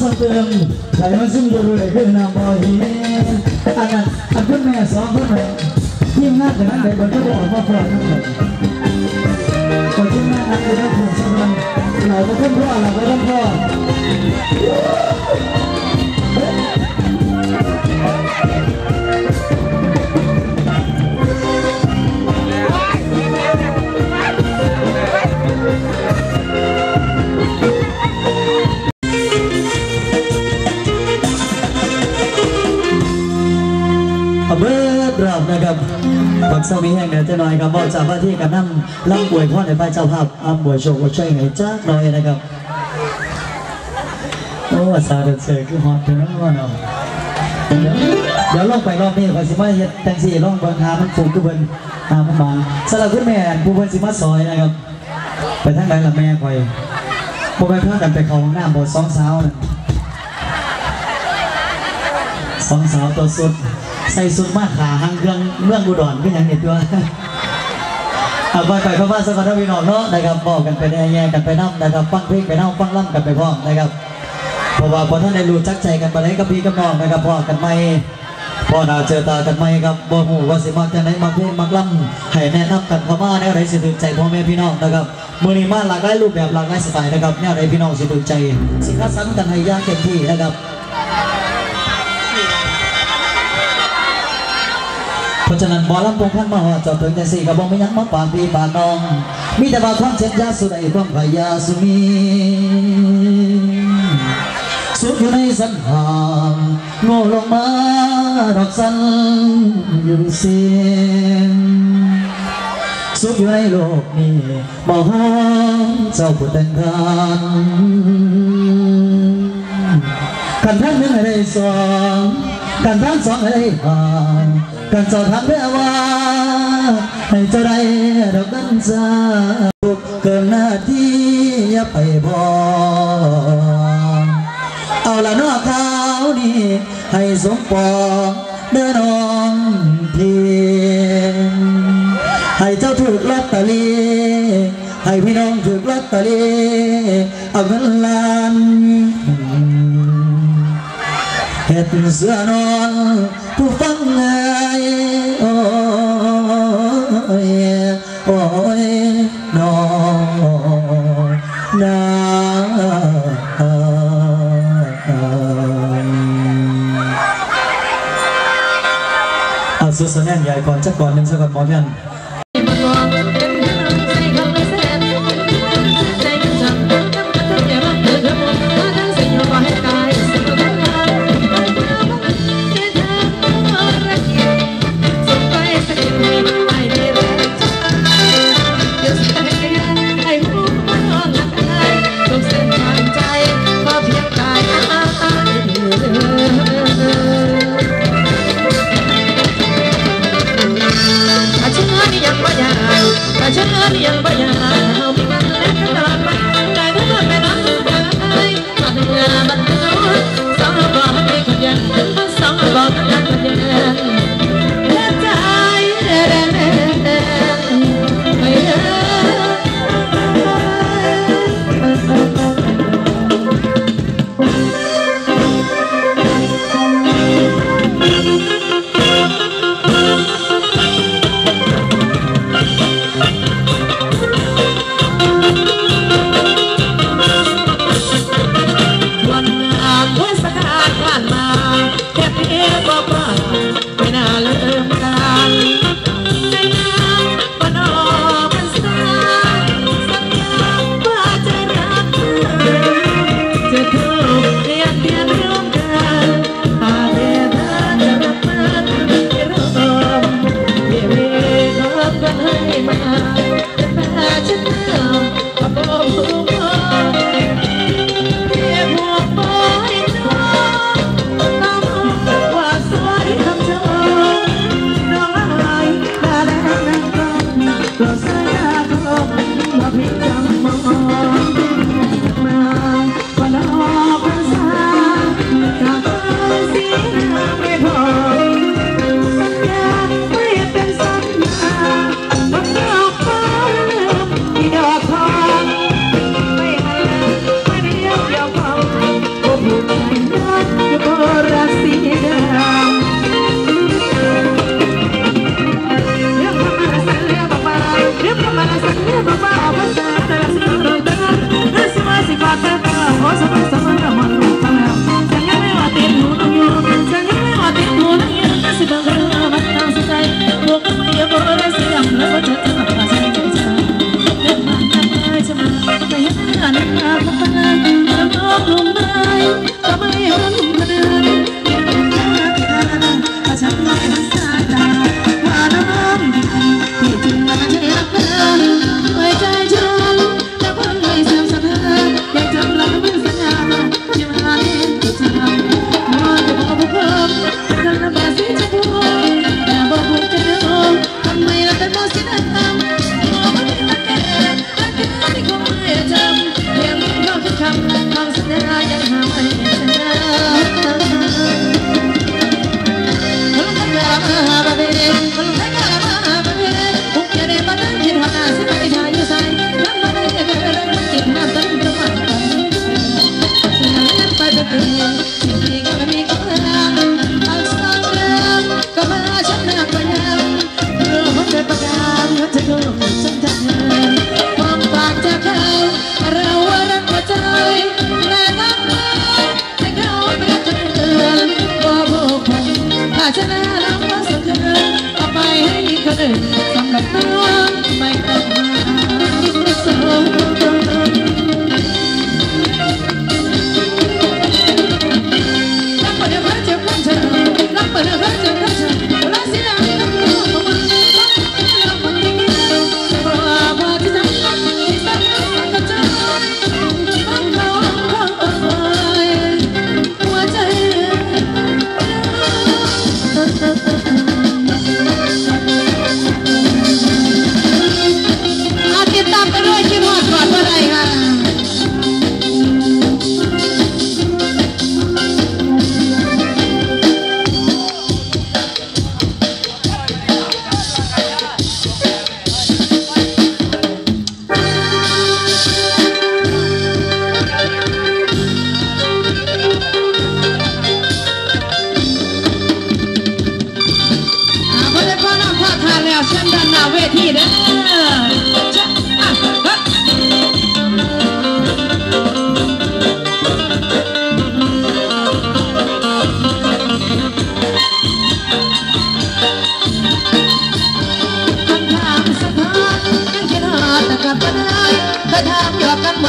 สเติมใส่มาซึ่งดูเลยขึ้นนำบอฮีอันนั้นอันคุณแม่สองคนแม่ทีมงานแต่นั้นได้บนก็บอกว่าฟังนั่นแหละคนยิ่งน่านนั้นคือนักผูกสำคัญเราก็ต้องพ่อเราก็ต้องพ่อ บักเซามีแห่งเหนือจะหน่อยครับบอกจากว่าที่กันนั่งล่ำบวยพ่อในฝ่ายเจ้าภาพอ้ำบวยโชคช่วยไงจ้าหน่อยนะครับโอ้สาเดือดเสือคือฮอตเป็นน้องว่าเนาะเดี๋ยวเดี๋ยวลองไปรอบนี้ขอสิมาเฮ็ดแตงสี่ลองเบิ่งหามันฟูคือเพิ่นหามันมางสำหรับคุณแม่ผู้เพิ่นสิมาซอยนะครับ ไปทางไหนล่ะแม่ข่อยบ่ไปพากันไปเข้าห้องน้ำบ่สองสาวนั่นสองสาวตัวสุด ใส่สุดมากขาหางเครื่องเมืองอุดรก็ยังเห็นตัวเอาไปไปเข้ามาสักการะพี่น้องเนาะนะครับบอกกันไปแย่กันไปน้ำนะครับฟังเพลงไปน้ำฟังล่ำกันไปพร้อนะครับเพราะว่าพอท่านได้รู้จักใจกันไปเลยกับพี่กับน้องนะครับพอกันไม่พอดาวเจอตากันไม่ครับบ่หูว่าสิมักจะไหนมาเพลงมักล่ำให้แนะนำกันเข้ามาแนวไหนสิถึงใจพ่อแม่พี่น้องนะครับมือนี้มาหลากหลายรูปแบบหลากหลายสไตล์นะครับแนวไหนพี่น้องสิถึงใจสิคัดสรรกันให้ยากเต็มที่นะครับ ราะฉะนั้นหมอลำพงพันมาหอจอดถึงแต่สี่กระบอกไม่ยั้งมาปากพี่ปากน้อง มีแต่ว่าความเช็ดยาสุดไอ้ความพยาสุมีสุดอยู่ในสันหางโง่ลงมาดอกสันยู่เสียงสุขอยู่ในโลกนี้บ่ห้องเจ้าผู้แต่งงานกันทั้งหนึ่งให้ได้สองกันทั้งสองให้ได้ห่าง กันเจ้าทำได้ว่าให้เจ้าได้ดอกดันซาเกินหน้าที่อย่าไปบอกเอาละนอเขานี่ให้สมปองเดินน้องเพียงให้เจ้าถูกลอตเตอรี่ให้พี่น้องถูกลอตเตอรี่เอาเงินล้านเห็ดเสื้อนอน ผู้ฟังไงโอ้ยโอ้ย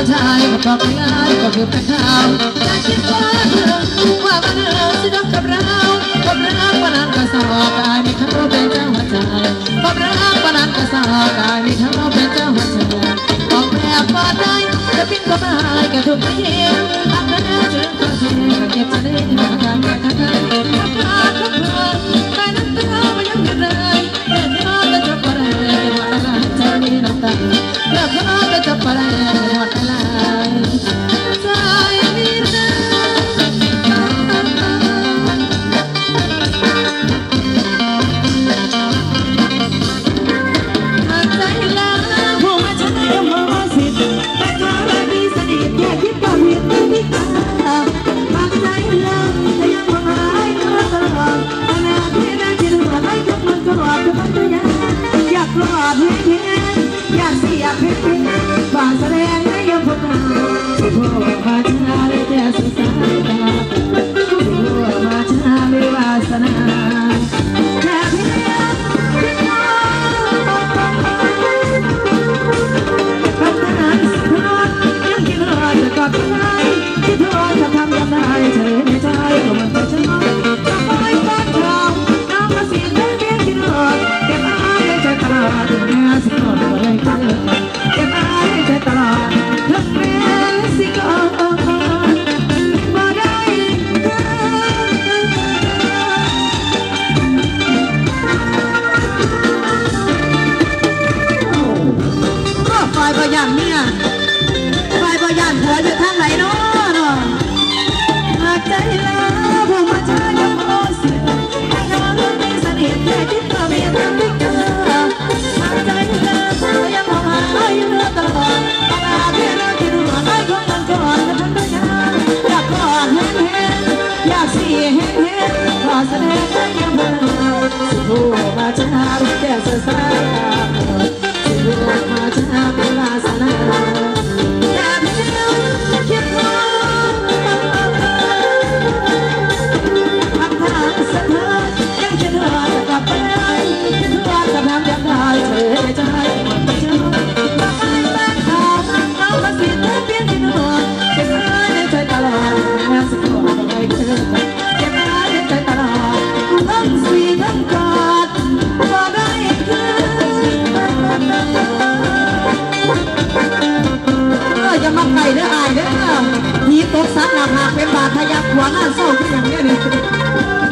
มาทายมาบอกง่ายก็คือเป็นข่าวคิดว่าเธอว่ามันเธอสิรักกับเราความรักวันนั้นก็สอบกายมีคำว่าเป็นเจ้าหัวใจความรักวันนั้นก็สอบกายมีคำว่าเป็นเจ้าหัวใจออกแบบมาได้จะพิมพ์ก็ได้กับทุกทีอันนั้นเจอ Vou batizar, quer cessar หน้าผากเป็นบาดทะยักหัวหน้าเศร้าขึ้นอย่างนี้นี่